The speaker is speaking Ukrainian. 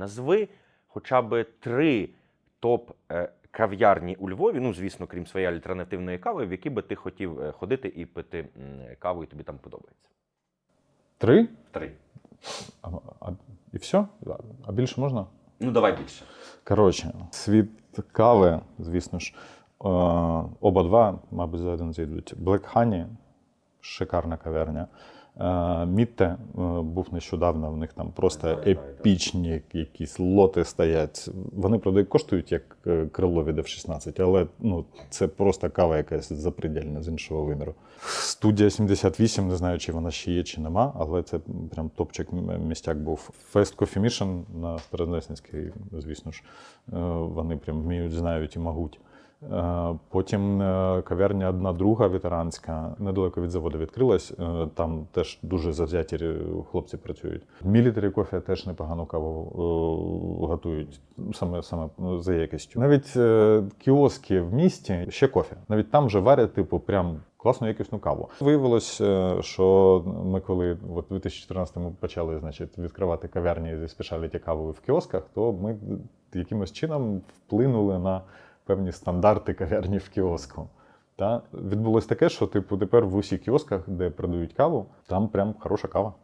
Назви хоча б три топ е, кав'ярні у Львові, ну звісно, крім своєї альтернативної кави, в які би ти хотів е, ходити і пити каву, і тобі там подобається. Три? Три. А, а, і все? А більше можна? Ну давай більше. Коротше, світ кави, звісно ж, е, оба два, мабуть, за один зайдуть. Black Honey, шикарна каверня. Е, Мітте е, був нещодавно, в них там просто епічні якісь лоти стоять. Вони, правда, коштують як е, крило від F16, але ну, це просто кава якась запредельна з іншого виміру. Студія 78, не знаю, чи вона ще є, чи нема, але це прям топчик містяк був. Fest Coffee Mission на Старознесницькій, звісно ж, вони прям вміють, знають і можуть. Е, Потім е, кав'ярня одна друга ветеранська, недалеко від заводу відкрилась. Е, Там теж дуже завзяті хлопці працюють. Мілітарі кофе теж непогану каву готують, саме, саме ну, за якістю. Навіть кіоски в місті ще кофе. Навіть там вже варять, типу, прям класну якісну каву. Виявилось, що ми коли у 2014-му почали значить, відкривати кав'ярні зі спешаліті кавою в кіосках, то ми якимось чином вплинули на певні стандарти кав'ярні в кіоску. Та відбулось таке, що типу тепер в усіх кіосках, де продають каву, там прям хороша кава.